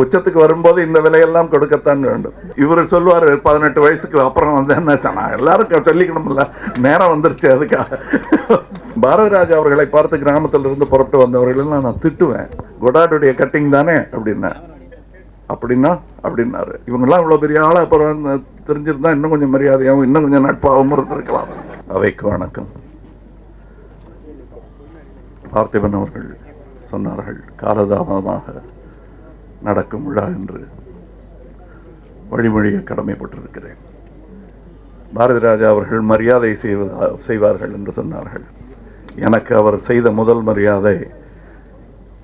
உச்சத்துக்கு வரும்போது இந்த விலையெல்லாம் கொடுக்கத்தான் வேண்டும். இவர் சொல்லுவாரு பதினெட்டு வயசுக்கு அப்புறம் வந்து என்ன நான் எல்லாரும் சொல்லிக்கணும்ல நேரம் வந்துருச்சு அதுக்காக பாரதிராஜா அவர்களை பார்த்து கிராமத்துல இருந்து புறப்பட்டு வந்தவர்கள் நான் திட்டுவேன். கொடாடுடைய கட்டிங் தானே அப்படின்னா. அப்படின்னா அப்படின்னாரு. இவங்கெல்லாம் இவ்வளோ பெரிய ஆளா அப்புறம் தெரிஞ்சிருந்தா இன்னும் கொஞ்சம் மரியாதையாகவும் இன்னும் கொஞ்சம் நட்பாகவும் இருந்திருக்கலாம். அவைக்கு வணக்கம். பார்த்திபன் அவர்கள் சொன்னார்கள் காலதாமதமாக நடக்கும் விழா என்று வழிமொழிய கடமைப்பட்டிருக்கிறேன். பாரதி ராஜா அவர்கள் மரியாதை செய்வதா செய்வார்கள் என்று சொன்னார்கள். எனக்கு அவர் செய்த முதல் மரியாதை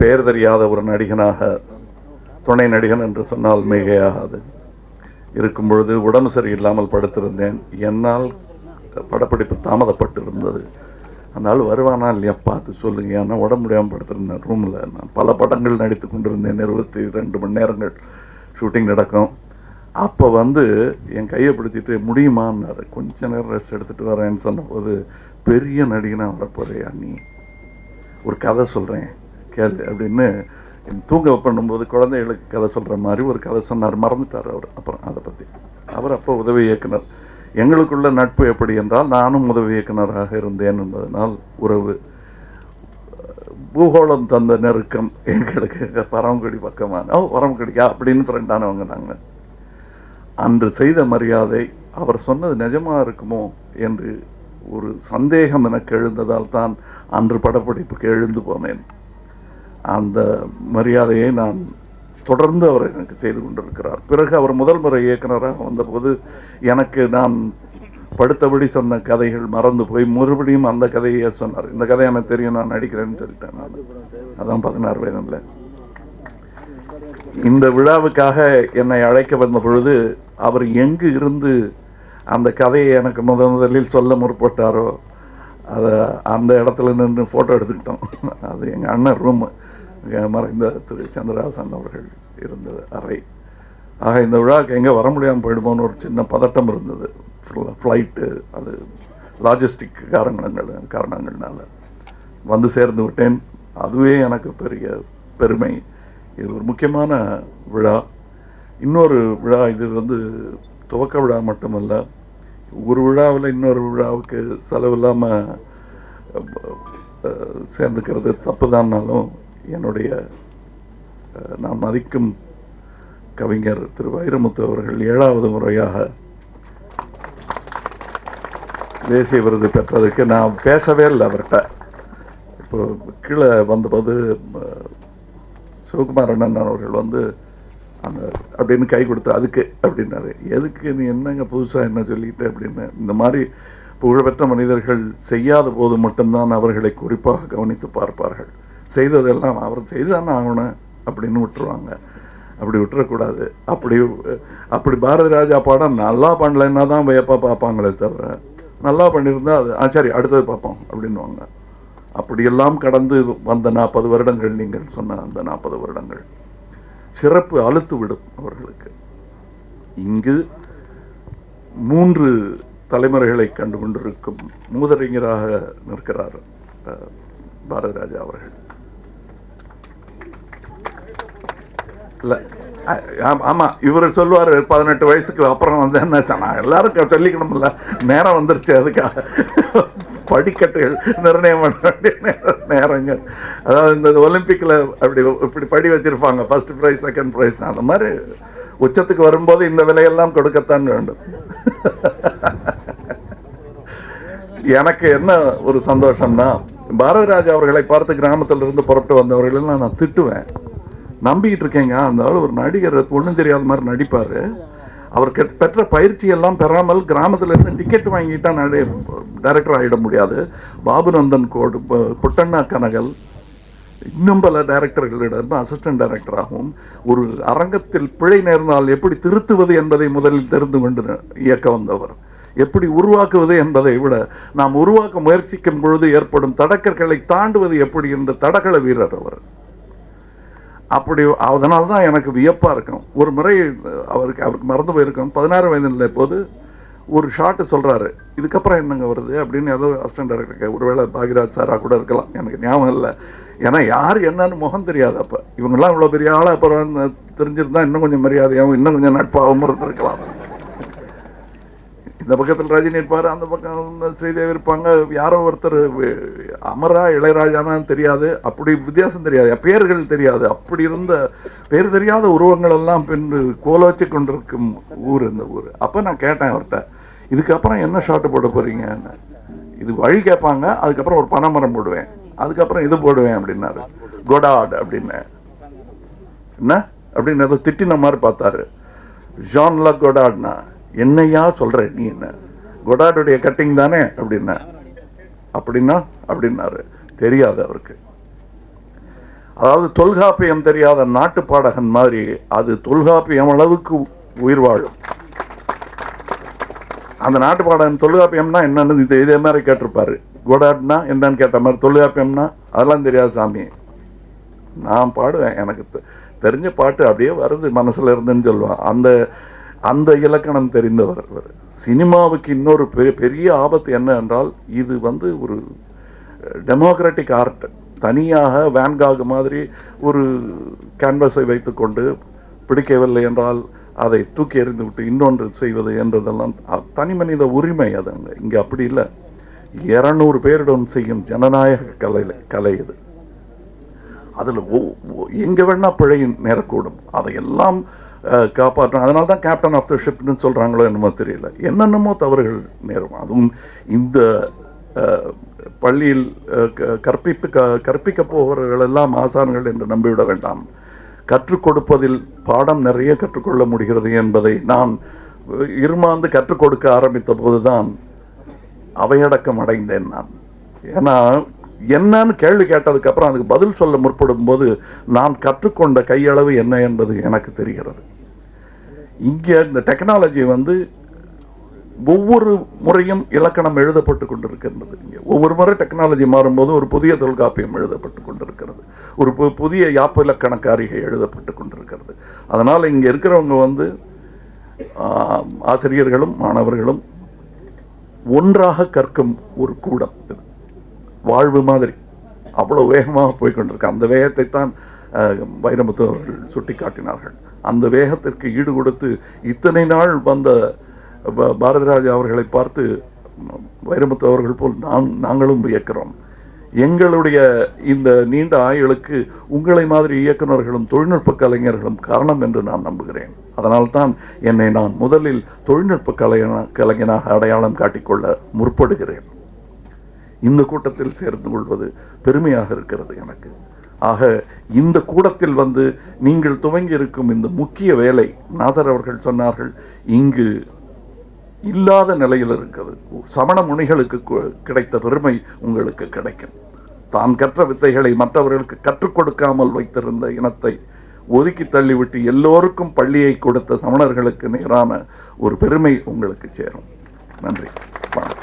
பெயர் தெரியாத ஒரு நடிகனாக துணை நடிகன் என்று சொன்னால் மிகையாகாது. இருக்கும் பொழுது உடம்பு சரியில்லாமல் படுத்திருந்தேன். என்னால் படப்பிடிப்பு தாமதப்பட்டிருந்தது. அந்த ஆள் வருவானா இல்லையா? பார்த்து சொல்லுங்க. ஏன்னா உடம்பு முடியாமல் படுத்திருந்தேன். ரூமில் நான் பல படங்கள் நடித்து கொண்டிருந்தேன். இருபத்தி ரெண்டு மணி நேரங்கள் ஷூட்டிங் நடக்கும். அப்போ வந்து என் கையை பிடிச்சிட்டு முடியுமான்னாரு. கொஞ்ச நேரம் ரெஸ்ட் எடுத்துகிட்டு வரேன்னு சொன்னபோது பெரிய நடிகனாக வரப்போறியா நீ? ஒரு கதை சொல்கிறேன் கேளு. அப்படின்னு தூங்க பண்ணும்போது குழந்தைகளுக்கு கதை சொல்கிற மாதிரி ஒரு கதை சொன்னார். மறந்துட்டார் அவர். அப்புறம் அதை பற்றி அவர் அப்போ உதவி இயக்குனர். எங்களுக்குள்ள நட்பு எப்படி என்றால் நானும் உதவி இயக்குனராக இருந்தேன் என்பதனால் உறவு. பூகோளம் தந்த நெருக்கம் எங்களுக்கு. பரமக்குடி பக்கமான ஓ பரமக்குடியா அப்படின்னு ஃப்ரெண்டானவங்க நாங்கள் அன்று செய்த மரியாதை அவர் சொன்னது நிஜமா இருக்குமோ என்று ஒரு சந்தேகம் எனக்கு எழுந்ததால் தான் அன்று படப்பிடிப்புக்கு எழுந்து போனேன். அந்த மரியாதையை நான் தொடர்ந்து அவர் எனக்கு செய்து கொண்டிருக்கிறார். பிறகு அவர் முதல் முறை இயக்குனராக வந்தபோது எனக்கு நான் படுத்தபடி சொன்ன கதைகள் மறந்து போய் மறுபடியும் அந்த கதையை சொன்னார்? இந்த கதை எனக்கு தெரியும் நான் நடிக்கிறேன்னு சொல்லிட்டேன் நான். அதான் பதினாறு வயதில். இந்த விழாவுக்காக என்னை அழைக்க வந்த பொழுது அவர் எங்கு இருந்து அந்த கதையை எனக்கு முதன் முதலில் சொல்ல முற்பட்டாரோ அதை அந்த இடத்துல நின்று ஃபோட்டோ எடுத்துக்கிட்டோம். அது எங்கள் அண்ணன் ரூம் மறைந்த திரு சந்திரஹாசன் அவர்கள் இருந்த அறை. ஆக இந்த விழாவுக்கு எங்கே வர முடியாமல் போயிடுமோன்னு ஒரு சின்ன பதட்டம் இருந்தது. ஃப்ளைட்டு அது லாஜிஸ்டிக் காரணங்கள் காரணங்கள்னால. வந்து சேர்ந்து விட்டேன். அதுவே எனக்கு பெரிய பெருமை. இது ஒரு முக்கியமான விழா. இன்னொரு விழா இது வந்து துவக்க விழா மட்டுமல்ல ஒரு விழாவில் இன்னொரு விழாவுக்கு செலவு இல்லாமல் சேர்ந்துக்கிறது தப்பு தான்னாலும் என்னுடைய நான் மதிக்கும் கவிஞர் திரு வைரமுத்து அவர்கள் ஏழாவது முறையாக தேசிய விருது பெற்றதுக்கு நான் பேசவே இல்லை அவர்கிட்ட. இப்போ கீழே வந்தபோது சிவகுமார் அண்ணன் அவர்கள் வந்து அந்த அப்படின்னு கை கொடுத்து அதுக்கு அப்படின்னாரு. எதுக்கு நீ என்னங்க புதுசாக என்ன சொல்லிட்டு? அப்படின்னு. இந்த மாதிரி புகழ்பெற்ற மனிதர்கள் செய்யாத போது மட்டும்தான் அவர்களை குறிப்பாக கவனித்து பார்ப்பார்கள். செய்ததெல்லாம் அவர் செய்தானே ஆகணும் அப்படின்னு விட்டுருவாங்க. அப்படி விட்டுறக்கூடாது. அப்படி அப்படி பாரதி ராஜா பாடம் நல்லா பண்ணலைன்னா தான் வியப்பா பார்ப்பாங்களே தவிர நல்லா பண்ணியிருந்தா அது ஆ சரி அடுத்தது பார்ப்போம் அப்படின்வாங்க அப்படியெல்லாம் கடந்து வந்த நாற்பது வருடங்கள் நீங்கள் சொன்ன அந்த நாற்பது வருடங்கள். சிறப்பு அழுத்து விடும் அவர்களுக்கு. இங்கு மூன்று தலைமுறைகளை கண்டு கொண்டிருக்கும் மூதறிஞராக நிற்கிறார் பாரதிராஜா அவர்கள். இல்லை. ஆமாம் இவர் சொல்லுவாரு பதினெட்டு வயசுக்கு அப்புறம் வந்து என்ன எல்லாரும் சொல்லிக்கணும்ல. நேரம் வந்துருச்சு அதுக்காக படிக்கட்டுகள் நிர்ணயம் பண்ண வேண்டிய நேரங்கள். அதாவது இந்த ஒலிம்பிக்ல அப்படி இப்படி படி வச்சிருப்பாங்க. ஃபர்ஸ்ட் ப்ரைஸ் செகண்ட் ப்ரைஸ் அந்த மாதிரி உச்சத்துக்கு வரும்போது இந்த விலையெல்லாம் கொடுக்கத்தான் வேண்டும். எனக்கு என்ன ஒரு சந்தோஷம்னா பாரதிராஜ் அவர்களை பார்த்து கிராமத்துல இருந்து புறப்பட்டு வந்தவர்கள் நான் திட்டுவேன். நம்பிக்கிட்டு இருக்கேங்க. அந்த ஆள் ஒரு நடிகர் ஒன்றும் தெரியாத மாதிரி நடிப்பாரு. அவர் பெற்ற பயிற்சி எல்லாம் பெறாமல் கிராமத்துல இருந்து டிக்கெட் வாங்கிட்டா நடி டைரக்டர் ஆகிட முடியாது. பாபுநந்தன் கோடு புட்டண்ணா கனகல் இன்னும் பல டைரக்டர்களிடம் அசிஸ்டன்ட் டைரக்டராகவும் ஒரு அரங்கத்தில் பிழை நேர்ந்தால் எப்படி திருத்துவது என்பதை முதலில் தெரிந்து கொண்டு இயக்க வந்தவர். எப்படி உருவாக்குவது என்பதை விட நாம் உருவாக்க முயற்சிக்கும் பொழுது ஏற்படும் தடக்கர்களை தாண்டுவது எப்படி என்ற தடகள வீரர் அவர். அப்படி அதனால தான் எனக்கு வியப்பாக இருக்கும் ஒரு முறை அவருக்கு அவருக்கு மறந்து போயிருக்கோம். பதினாறு வயதில் போது ஒரு ஷாட்டு சொல்கிறாரு இதுக்கப்புறம் என்னங்க வருது? அப்படின்னு ஏதோ அசிஸ்டன்ட் டைரக்டர் ஒருவேளை பாகிராஜ் சாராக கூட இருக்கலாம். எனக்கு ஞாபகம் இல்லை. ஏன்னா யார் என்னன்னு முகம் தெரியாது அப்போ. இவங்கெல்லாம் இவ்வளோ பெரிய ஆளாக அப்புறம் தெரிஞ்சிருந்தா இன்னும் கொஞ்சம் மரியாதையாகவும் இன்னும் கொஞ்சம் நட்பாகவும் இருந்திருக்கலாம். இந்த பக்கத்தில் ரஜினி இருப்பார் அந்த பக்கம் ஸ்ரீதேவி இருப்பாங்க. யாரோ ஒருத்தர் அமரா இளையராஜானான்னு தெரியாது. அப்படி வித்தியாசம் தெரியாது. பேர்கள் தெரியாது. அப்படி இருந்த பேர் தெரியாத உருவங்கள் எல்லாம் பின்பு கோலோச்சு கொண்டிருக்கும் ஊர் இந்த ஊர். அப்போ நான் கேட்டேன் அவர்கிட்ட இதுக்கப்புறம் என்ன ஷாட்டு போட போகிறீங்கன்னு இது வழி கேட்பாங்க அதுக்கப்புறம் ஒரு பனைமரம் போடுவேன். அதுக்கப்புறம் இது போடுவேன் அப்படின்னாரு. கொடாட் அப்படின்னு என்ன? அப்படின்னு ஏதோ திட்டின மாதிரி பார்த்தாரு. ஜான்ல கொடாட்னா என்னையா சொல்ற நீ என்ன? கொடாடுடைய கட்டிங் தானே? அப்படின்னா. அப்படின்னா அப்படின்னாரு. தெரியாது அவருக்கு. அதாவது தொல்காப்பியம் தெரியாத நாட்டு பாடகன் மாதிரி அது தொல்காப்பியம் அளவுக்கு உயிர் வாழும். அந்த நாட்டு பாடகன் தொல்காப்பியம்னா என்னன்னு இது இதே மாதிரி கேட்டிருப்பாரு. குடாட்னா என்னன்னு கேட்ட மாதிரி தொல்காப்பியம்னா அதெல்லாம் தெரியாது சாமி. நான் பாடுவேன் எனக்கு தெரிஞ்ச பாட்டு அப்படியே வருது மனசுல இருந்துன்னு சொல்லுவேன். அந்த அந்த இலக்கணம் தெரிந்தவர் அவர் சினிமாவுக்கு இன்னொரு பெரிய பெரிய ஆபத்து என்ன என்றால் இது வந்து ஒரு டெமோக்ராட்டிக் ஆர்ட் தனியாக வேன்காக் மாதிரி ஒரு கேன்வஸை வைத்துக்கொண்டு பிடிக்கவில்லை என்றால் அதை தூக்கி எறிந்து விட்டு இன்னொன்று செய்வது என்றதெல்லாம் தனி மனித உரிமை அது அங்க. இங்க அப்படி இல்லை. இருநூறு பேரிடம் செய்யும் ஜனநாயக கலை கலை இது. அதுல ஒ- வேணால் எங்க வேணா பிழை நேரக்கூடும். அதையெல்லாம் காப்பாற்றணும். அதனால தான் கேப்டன் ஆஃப் த ஷிப்னு சொல்கிறாங்களோ என்னமோ தெரியல. என்னென்னமோ தவறுகள் நேரும். அதுவும் இந்த பள்ளியில் கற்பிப்பு க- கற்பிக்க கற்பிக்க போகிறவர்கள் எல்லாம் ஆசான்கள் என்று நம்பிவிட வேண்டாம். கற்றுக் கொடுப்பதில் பாடம் நிறைய கற்றுக்கொள்ள முடிகிறது என்பதை நான் இருமாந்து கற்றுக் கொடுக்க ஆரம்பித்த போதுதான் அவையடக்கம் அடைந்தேன் நான். ஏன்னா என்னன்னு கேள்வி கேட்டதுக்கு அப்புறம் அதுக்கு பதில் சொல்ல முற்படும் போது நான் கற்றுக்கொண்ட கையளவு என்ன என்பது எனக்கு தெரிகிறது. இங்கே இந்த டெக்னாலஜி வந்து ஒவ்வொரு முறையும் இலக்கணம் எழுதப்பட்டு கொண்டிருக்கின்றது. இங்கே ஒவ்வொரு முறை டெக்னாலஜி மாறும்போது ஒரு புதிய தொல்காப்பியம் எழுதப்பட்டு கொண்டிருக்கிறது. ஒரு பு- புதிய யாப்பு இலக்கண காரிகை எழுதப்பட்டு கொண்டிருக்கிறது. அதனால் இங்கே இருக்கிறவங்க வந்து ஆசிரியர்களும் மாணவர்களும் ஒன்றாக கற்கும் ஒரு கூடம் இது. வாழ்வு மாதிரி. அவ்வளோ வேகமாக போய் கொண்டிருக்கு அந்த வேகத்தை தான் வைரமுத்து அவர்கள் சுட்டி காட்டினார்கள் அந்த வேகத்திற்கு ஈடு கொடுத்து இத்தனை நாள் வந்த ப- பாரதிராஜா அவர்களை பார்த்து வைரமுத்து அவர்கள் போல் நான் நாங்களும் வியக்கிறோம். எங்களுடைய இந்த நீண்ட ஆயுளுக்கு உங்களை மாதிரி இயக்குனர்களும் தொழில்நுட்ப கலைஞர்களும் காரணம் என்று நான் நம்புகிறேன். அதனால்தான் என்னை நான் முதலில் தொழில்நுட்ப கலைஞனா கலைஞனாக அடையாளம் காட்டிக்கொள்ள முற்படுகிறேன். இந்த கூட்டத்தில் சேர்ந்து கொள்வது பெருமையாக இருக்கிறது எனக்கு. ஆக இந்த கூடத்தில் வந்து நீங்கள் துவங்கி இருக்கும் இந்த முக்கிய வேலை நாதர் அவர்கள் சொன்னார்கள் இங்கு இல்லாத நிலையில் இருக்கிறது. சமண முனிகளுக்கு கிடைத்த பெருமை உங்களுக்கு கிடைக்கும். தான் கற்ற வித்தைகளை மற்றவர்களுக்கு கற்றுக் கொடுக்காமல் வைத்திருந்த இனத்தை ஒதுக்கி தள்ளிவிட்டு எல்லோருக்கும் பள்ளியை கொடுத்த சமணர்களுக்கு நேரான ஒரு பெருமை உங்களுக்கு சேரும். நன்றி. வணக்கம்.